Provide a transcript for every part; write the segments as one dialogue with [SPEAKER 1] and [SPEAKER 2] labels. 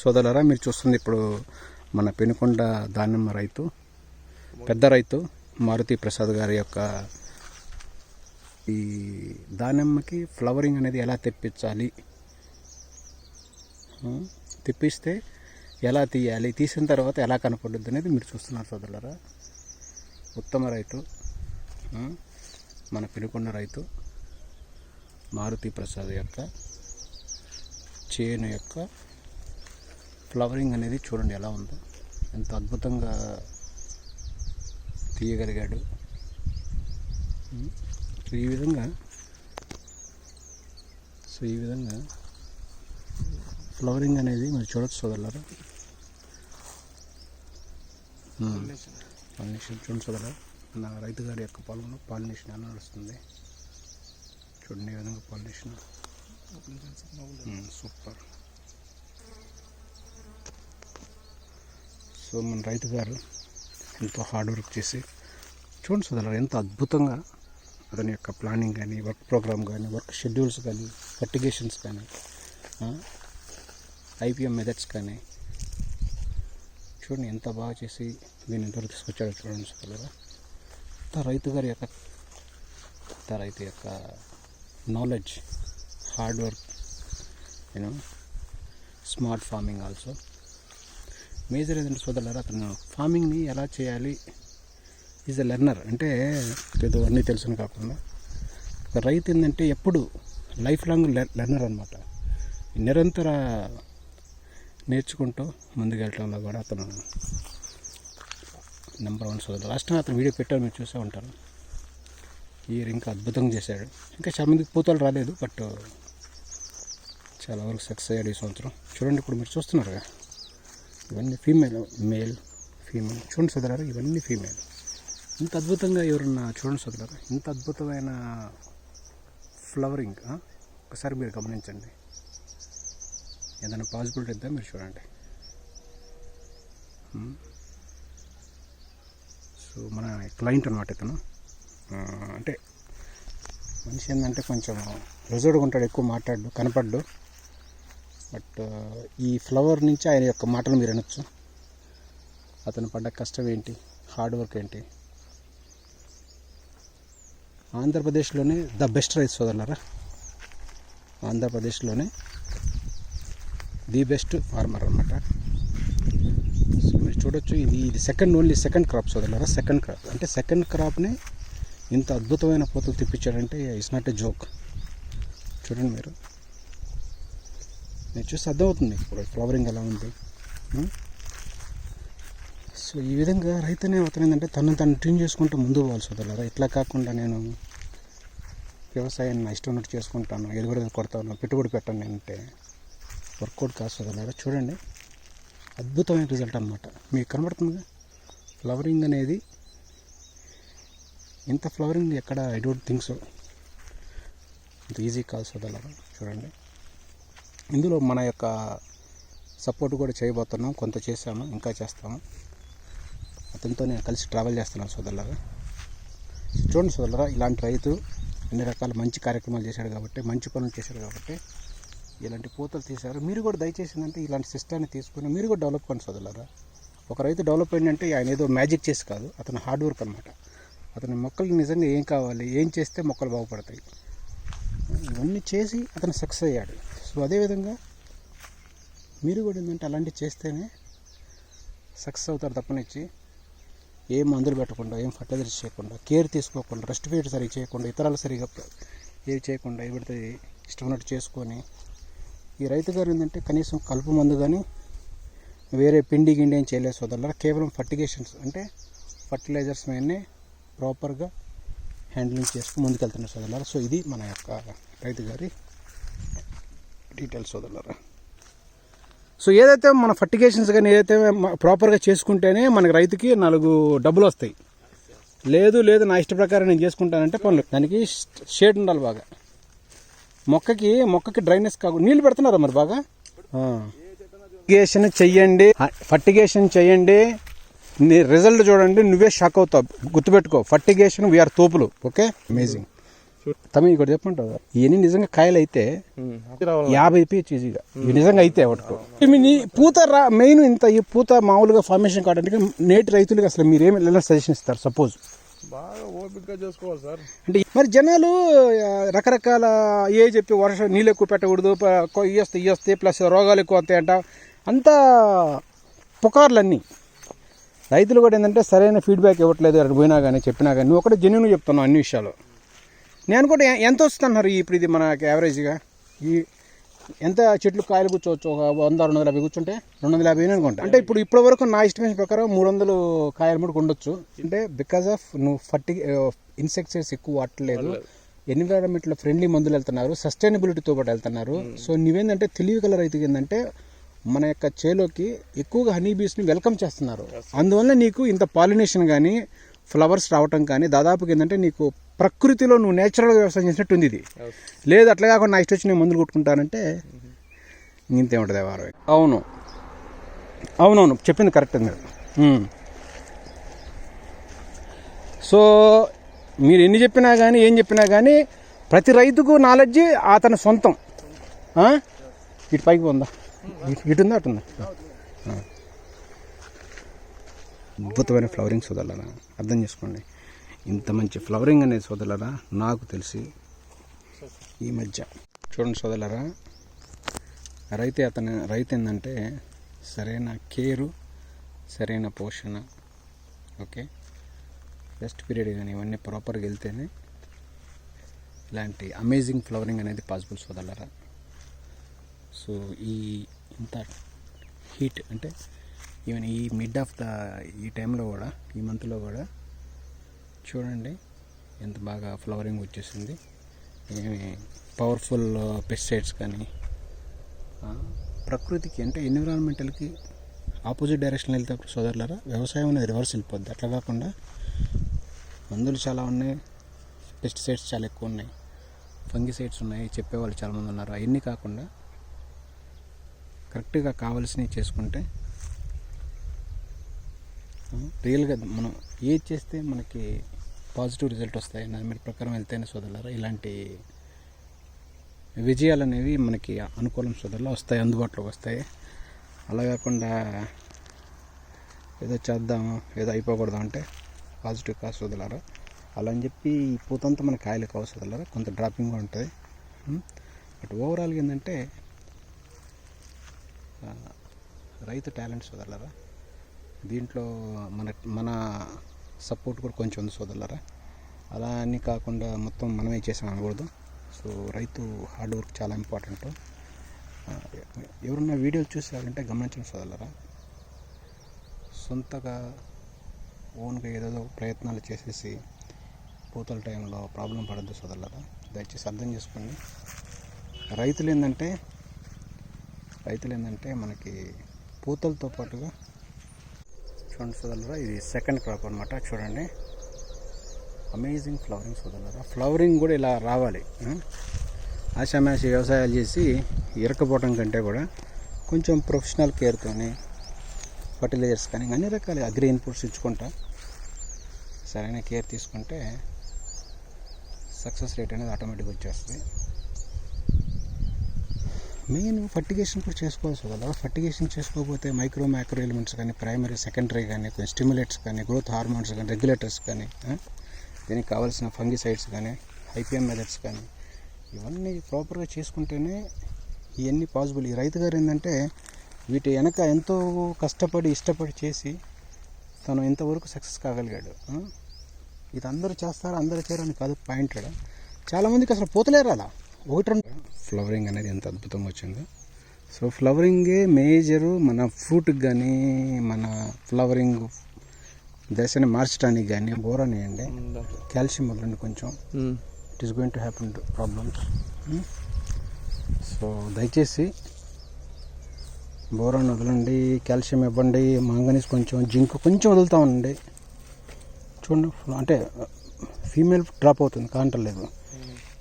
[SPEAKER 1] సోదరులరా మీరు చూస్తుంది ఇప్పుడు మన పెనుకొండ దానిమ్మ రైతు పెద్ద రైతు మారుతి ప్రసాద్ గారి యొక్క ఈ దానిమ్మకి ఫ్లవరింగ్ అనేది ఎలా తెప్పించాలి? తెప్పిస్తే ఎలా తీయాలి? తీసిన తర్వాత ఎలా కనపడుద్ది అనేది మీరు చూస్తున్నారు సోదరులరా. ఉత్తమ రైతు మన పెనుకొండ రైతు మారుతి ప్రసాద్ యొక్క చేను యొక్క ఫ్లవరింగ్ అనేది చూడండి ఎలా ఉందో. ఎంత అద్భుతంగా తీయగలిగాడు. సో ఈ విధంగా సో ఈ విధంగా ఫ్లవరింగ్ అనేది మీరు చూడొచ్చు సోదరులారా. పాలినేషన్ చూడండి సోదరా నా రైతు గారి యొక్క పొలంలో పాలినేషన్ ఎలా నడుస్తుంది. చూడండి ఈ విధంగా పాలినేషన్. సూపర్. సో మన రైతు గారు ఎంతో హార్డ్ వర్క్ చేసి చూడండి సోదరు ఎంత అద్భుతంగా అతని యొక్క ప్లానింగ్ కానీ వర్క్ ప్రోగ్రామ్ కానీ వర్క్ షెడ్యూల్స్ కానీ ఫర్టిగేషన్స్ కానీ ఐపీఎం మెథడ్స్ కానీ చూడండి ఎంత బాగా చేసి దీన్ని ఎంతవరకు తీసుకొచ్చాడో చూడండి సోదరులారా. అంత రైతు గారి యొక్క అంత రైతు యొక్క knowledge hard work you know smart farming also major ఏదంటే సోదరులారా అతను ఫార్మింగ్ని ఎలా చేయాలి? ఈజ్ ఎ లెర్నర్ అంటే ఏదో అన్నీ తెలుసుని కాకుండా. ఒక రైతు ఏంటంటే ఎప్పుడు లైఫ్ లాంగ్ లెర్నర్ అనమాట నిరంతర నేర్చుకుంటూ ముందుకెళ్ళటంలో కూడా అతను నెంబర్ వన్ సోదరుడు. లాస్ట్ టైం అతను వీడియో పెట్టారు మీరు చూసే ఉంటారు. ఈ ఇయర్ ఇంకా అద్భుతంగా చేశాడు. ఇంకా చాలా మందికి పూతలు రాలేదు బట్ చాలా వరకు సక్సెస్ అయ్యాడు ఈ సంవత్సరం. చూడండి ఇప్పుడు మీరు చూస్తున్నారుగా. ఇవన్నీ ఫీమేల్ మేల్ ఫీమేల్ చూడండి సోదరారు ఇవన్నీ ఫీమేల్ ఇంత అద్భుతంగా ఎవరన్నా చూడండి సోదరారు ఇంత అద్భుతమైన ఫ్లవరింగ్ ఒకసారి మీరు గమనించండి. ఏదైనా పాసిబిలిటీ ఇద్దా మీరు చూడండి. Hmm? సో మన క్లయింట్ అనమాట ఇతను. అంటే మనిషి ఏంటంటే కొంచెం రిజర్వ్గా ఉంటాడు ఎక్కువ మాట్లాడు కనపడ్డు. బట్ ఈ ఫ్లవర్ నుంచి ఆయన యొక్క మాటలు మీరు వినొచ్చు. అతను పడ్డ కష్టం ఏంటి? హార్డ్ వర్క్ ఏంటి? ఆంధ్రప్రదేశ్లోనే ద బెస్ట్ రైస్ సోదరులరా. ఆంధ్రప్రదేశ్లోనే ది బెస్ట్ ఫార్మర్ అనమాట సో మీరు చూడొచ్చు ఇది ఇది సెకండ్ ఓన్లీ సెకండ్ క్రాప్ సోదరులరా. సెకండ్ క్రాప్ అంటే సెకండ్ క్రాప్ని ఇంత అద్భుతమైన పోతలు తెప్పించాడంటే ఇట్స్ నాట్ ఎ జోక్ చూడండి మీరు. నేను చూస్తే అర్థమవుతుంది ఇప్పుడు ఫ్లవరింగ్ ఎలా ఉంది సో ఈ విధంగా రైతునే అవుతుంది ఏంటంటే తను తను ట్యూన్ చేసుకుంటూ ముందు పోవాలి సోదరులారా ఇట్లా కాకుండా నేను వ్యవసాయాన్ని నా ఇష్టం ఉన్నట్టు చేసుకుంటాను ఎదుగుడు కొడతాను పెట్టుబడి పెట్టాను నేను అంటే వర్కౌట్ కాదు సోదరులారా చూడండి అద్భుతమైన రిజల్ట్ అనమాట మీకు కనబడుతుందిగా ఫ్లవరింగ్ అనేది ఇంత ఫ్లవరింగ్ ఎక్కడ ఐ డోంట్ థింక్ సో ఇంత ఈజీ కాదు సోదరులారా చూడండి ఇందులో మన యొక్క సపోర్ట్ కూడా చేయబోతున్నాం. కొంత చేశాము ఇంకా చేస్తాము. అతనితో నేను కలిసి ట్రావెల్ చేస్తున్నాను సోదరులారా. చూడండి సోదరులారా ఇలాంటి రైతు అన్ని రకాల మంచి కార్యక్రమాలు చేశాడు కాబట్టి మంచి పనులు చేశాడు కాబట్టి ఇలాంటి పూతలు తీశారు. మీరు కూడా దయచేసి అంటే ఇలాంటి సిస్టాన్ని తీసుకుని మీరు కూడా డెవలప్ కండి సోదరులారా. ఒక రైతు డెవలప్ అయిందంటే ఆయన ఏదో మ్యాజిక్ చేసి కాదు అతను హార్డ్ వర్క్ అనమాట అతని మొక్కలు నిజంగా ఏం కావాలి ఏం చేస్తే మొక్కలు బాగుపడతాయి. ఇవన్నీ చేసి అతను సక్సెస్ అయ్యాడు. సో అదేవిధంగా మీరు కూడా ఏంటంటే అలాంటివి చేస్తేనే సక్సెస్ అవుతారు తప్పనిచ్చి. ఏం మందులు పెట్టకుండా ఏం ఫర్టిలైజర్స్ చేయకుండా కేర్ తీసుకోకుండా రెస్ట్ పీరియడ్ సరిగ్గా చేయకుండా ఇతరాలు సరిగా ఏవి చేయకుండా ఏ ఇష్టం ఉన్నట్టు చేసుకొని ఈ రైతు గారు ఏంటంటే కనీసం కలుపు మందు కానీ వేరే పిండి గిండి ఏం చేయలేదు సోదరులారా. కేవలం ఫర్టిగేషన్స్ అంటే ఫర్టిలైజర్స్ మీదనే ప్రాపర్గా హ్యాండ్లింగ్ చేసుకుని ముందుకెళ్తున్నారు సోదరులారా. సో ఇది మన యొక్క రైతు గారి డీటెయిల్స్ సోదరులారా సో ఏదైతే మన ఫర్టిగేషన్స్ కానీ ఏదైతే ప్రాపర్గా చేసుకుంటేనే మనకి రైతుకి నాలుగు డబ్బులు వస్తాయి. లేదు లేదు నా ఇష్ట ప్రకారం నేను చేసుకుంటానంటే పనులు. దానికి షేడ్ ఉండాలి బాగా. మొక్కకి మొక్కకి డ్రైనెస్ కాకుండా నీళ్ళు పెడుతున్నారా మరి బాగా? ఫర్టిగేషన్ చెయ్యండి. ఫర్టిగేషన్ చెయ్యండి. నీ రిజల్ట్ చూడండి నువ్వే షాక్ అవుతావు. గుర్తుపెట్టుకో ఫర్టిగేషన్ వీఆర్ తోపులు. ఓకే అమేజింగ్ తమ్మి ఇక్కడ చెప్పంటావు ఇవన్నీ నిజంగా కాయలు అయితే యాభై పీచ్ ఈజీగా. ఇవి నిజంగా అయితే ఒకటి నీ పూత రా మెయిన్ ఇంత ఈ పూత మామూలుగా ఫార్మేషన్ కావడానికి నేటి రైతులకు అసలు మీరేమి ఎలా సజెషన్ ఇస్తారు? సపోజ్
[SPEAKER 2] బాగా ఓపికగా చేసుకోవాలి సార్.
[SPEAKER 1] అంటే మరి జనాలు రకరకాల ఏ చెప్పి వర్షం నీళ్ళు ఎక్కువ పెట్టకూడదు ఇవి వస్తాయి ప్లస్ రోగాలు ఎక్కువ వస్తాయి అంట. అంతా పుకార్లన్నీ. రైతులు కూడా ఏంటంటే సరైన ఫీడ్బ్యాక్ ఇవ్వట్లేదు అక్కడ పోయినా కానీ చెప్పినా కానీ. నువ్వు ఒకటే జెన్యున్ చెప్తున్నావు అన్ని విషయాలు. నేను కూడా ఎంత వస్తున్నారు ఇప్పుడు ఇది మనకి యావరేజ్గా? ఈ ఎంత చెట్లు కాయలు కూర్చోవచ్చు? ఒక వంద రెండు వందల యాభై కూర్చుంటే రెండు వందల యాభై అనుకుంటా. అంటే ఇప్పుడు ఇప్పటి వరకు నా ఎస్టిమేషన్ ప్రకారం మూడు వందలు కాయలు కూడా ఉండొచ్చు. అంటే బికాస్ ఆఫ్ నువ్వు ఫర్టి ఇన్సెక్టిసైడ్స్ ఎక్కువ వాడట్లేదు. ఎన్విరాన్మెంట్లో ఫ్రెండ్లీ మందులు వెళ్తున్నారు. సస్టైనబిలిటీతో పాటు వెళ్తున్నారు. సో నువ్వేంటంటే తెలివి గల రైతుకి ఏంటంటే మన యొక్క చేలోకి ఎక్కువగా హనీ బీస్ని వెల్కమ్ చేస్తున్నారు. అందువల్ల నీకు ఇంత పాలినేషన్ కానీ ఫ్లవర్స్ రావటం కానీ దాదాపుగా ఏంటంటే నీకు ప్రకృతిలో నువ్వు నేచురల్గా వ్యవసాయం చేసినట్టు ఉంది ఇది లేదు అట్లా కాకుండా నా ఇష్టం వచ్చి నేను మందులు కొట్టుకుంటానంటే ఇంతే ఉంటుంది వారం అవును. అవునవును చెప్పింది కరెక్ట్ మీరు. సో మీరు ఎన్ని చెప్పినా కానీ ఏం చెప్పినా కానీ ప్రతి రైతుకు నాలెడ్జ్ అతని సొంతం? ఇటు పైకి ఉందా ఇటు- ఇటు ఉందా అటు ఉందా ఆ. అద్భుతమైన ఫ్లవరింగ్ సోదరులరా అర్థం చేసుకోండి. ఇంత మంచి ఫ్లవరింగ్ అనేది సోదరులరా నాకు తెలిసి ఈ మధ్య. చూడండి సోదరులరా రైతు అతను రైతు ఏంటంటే సరైన కేరు సరైన పోషణ ఓకే? బెస్ట్ పీరియడ్ కానీ ఇవన్నీ ప్రాపర్గా వెళ్తేనే ఇలాంటి అమేజింగ్ ఫ్లవరింగ్ అనేది పాసిబుల్ సోదరులరా. సో ఈ ఇంత హీట్ అంటే ఈవెన్ ఈ మిడ్ ఆఫ్ ద ఈ టైంలో కూడా ఈ మంత్లో కూడా చూడండి. ఎంత బాగా ఫ్లవరింగ్ వచ్చేసింది. ఏమి పవర్ఫుల్ పెస్టిసైడ్స్ కానీ ప్రకృతికి అంటే ఎన్విరాన్మెంటల్కి ఆపోజిట్ డైరెక్షన్ వెళ్తే సోదరులారా వ్యవసాయం అనేది రివర్స్ వెళ్ళిపోద్ది. అట్లా కాకుండా మందులు చాలా ఉన్నాయి పెస్టిసైడ్స్ చాలా ఎక్కువ ఉన్నాయి ఫంగిసైడ్స్ ఉన్నాయి చెప్పేవాళ్ళు చాలామంది ఉన్నారు. అవన్నీ కాకుండా కరెక్ట్గా కావాల్సినవి చేసుకుంటే రియల్గా మనం ఏది చేస్తే మనకి పాజిటివ్ రిజల్ట్ వస్తాయి. దాని ప్రకారం వెళ్తేనే సోదరులారా ఇలాంటి విజయాలు అనేవి మనకి అనుకూలం సోదరులు వస్తాయి అందుబాటులోకి వస్తాయి. అలా కాకుండా ఏదో చేద్దాము ఏదో అయిపోకూడదు అంటే పాజిటివ్ కాదు సోదరులారా. అలా అని చెప్పి పూతంతా మన కాయలు కావు సోదరులారా. కొంత డ్రాపింగ్ ఉంటుంది. బట్ ఓవరాల్గా ఏంటంటే రైతు టాలెంట్ సోదరులారా. దీంట్లో మన మన సపోర్ట్ కూడా కొంచెం ఉంది సోదరులరా. అలా అని కాకుండా మొత్తం మనమే చేసాం అనకూడదు. సో రైతు హార్డ్ వర్క్ చాలా ఇంపార్టెంట్. ఎవరన్నా వీడియోలు చూసారంటే గమనించండి సోదరులరా. సొంతగా ఓన్గా ఏదేదో ప్రయత్నాలు చేసేసి పూతల టైంలో ప్రాబ్లం పడద్దు సోదరులరా. దయచేసి అర్థం చేసుకోండి. రైతులు ఏంటంటే రైతులు ఏంటంటే మనకి పూతలతో పాటుగా చూడండి సోదరులరా ఇది సెకండ్ క్రాప్ అనమాట చూడండి. Amazing flowering సోదరులరా. ఫ్లవరింగ్ కూడా ఇలా రావాలి ఆశామాషి వ్యవసాయాలు చేసి ఇరకపోవడం కంటే కూడా కొంచెం ప్రొఫెషనల్ కేర్తోని ఫర్టిలైజర్స్ కానీ అన్ని రకాల అగ్రి ఇన్పుట్స్ ఇచ్చుకుంటా సరైన కేర్ తీసుకుంటే సక్సెస్ రేట్ అనేది ఆటోమేటిక్గా వచ్చేస్తుంది. మెయిన్ ఫర్టిగేషన్ కూడా చేసుకోవాల్సి కదా ఫర్టిగేషన్ చేసుకోకపోతే మైక్రో మైక్రో ఎలిమెంట్స్ కానీ ప్రైమరీ సెకండరీ కానీ కొన్ని స్టిమ్యులేట్స్ కానీ గ్రోత్ హార్మోన్స్ కానీ రెగ్యులేటర్స్ కానీ దీనికి కావాల్సిన ఫంగిసైడ్స్ కానీ ఐపీఎం మెథడ్స్ కానీ ఇవన్నీ ప్రాపర్గా చేసుకుంటేనే ఇవన్నీ పాసిబుల్. ఈ రైతు గారు ఏంటంటే వీటి వెనక ఎంతో కష్టపడి ఇష్టపడి చేసి తను ఇంతవరకు సక్సెస్ కాగలిగాడు. ఇది అందరూ చేస్తారు అందరూ చేయరని కాదు పాయింట్ చాలామందికి అసలు పోతలేరు అలా. ఒకటి రెండు ఫ్లవరింగ్ అనేది ఎంత అద్భుతంగా వచ్చిందో. సో ఫ్లవరింగే మేజరు మన ఫ్రూట్కి కానీ మన ఫ్లవరింగ్ దశని మార్చడానికి కానీ బోరాని అండి కాల్షియం వదలండి కొంచెం it is going to happen problems so దయచేసి బోరాన్ వదలండి కాల్షియం ఇవ్వండి మాంగనీస్ కొంచెం జింక్ కొంచెం వదులుతా ఉండండి. చూడండి అంటే ఫీమేల్ డ్రాప్ అవుతుంది కాంటలేదు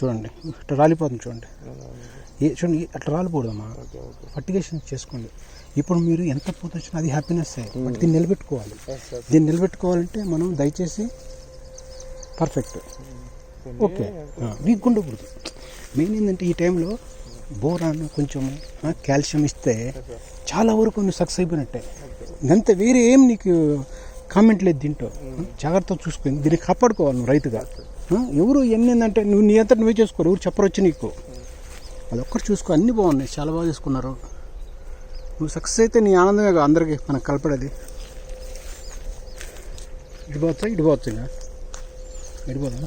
[SPEAKER 1] చూడండి. ఇట్లా రాలిపోతుంది చూడండి. ఏ చూడండి అట్లా రాలిపోదమ్మా ఫర్టిగేషన్ చేసుకోండి. ఇప్పుడు మీరు ఎంత పూత వచ్చినా అది హ్యాపీనెస్ బట్ దీన్ని నిలబెట్టుకోవాలి. దీన్ని నిలబెట్టుకోవాలంటే మనం దయచేసి పర్ఫెక్ట్ ఓకే. వీక్ ఉండకూడదు మెయిన్ ఏంటంటే ఈ టైంలో బోరాన్ కొంచెం కాల్షియం ఇస్తే చాలా వరకు నువ్వు సక్సెస్ అయిపోయినట్టే. ఇంకంతే వేరే ఏం నీకు కామెంట్ లేదు దీంట్లో. జాగ్రత్తగా చూసుకుని దీన్ని కాపాడుకోవాలి నువ్వు రైతుగా. ఎవరు ఎన్నిందంటే నువ్వు నీ అంతా నువ్వే చేసుకోరు ఎవరు చెప్పరొచ్చు నీకు. అది ఒక్కరు చూసుకో అన్నీ బాగున్నాయి చాలా బాగా చేసుకున్నారు. నువ్వు సక్సెస్ అయితే నీ ఆనందమే అందరికీ మనకు కలపడేది ఇటు పోవచ్చా ఇటు పోవచ్చు ఇంకా ఇటు పోదా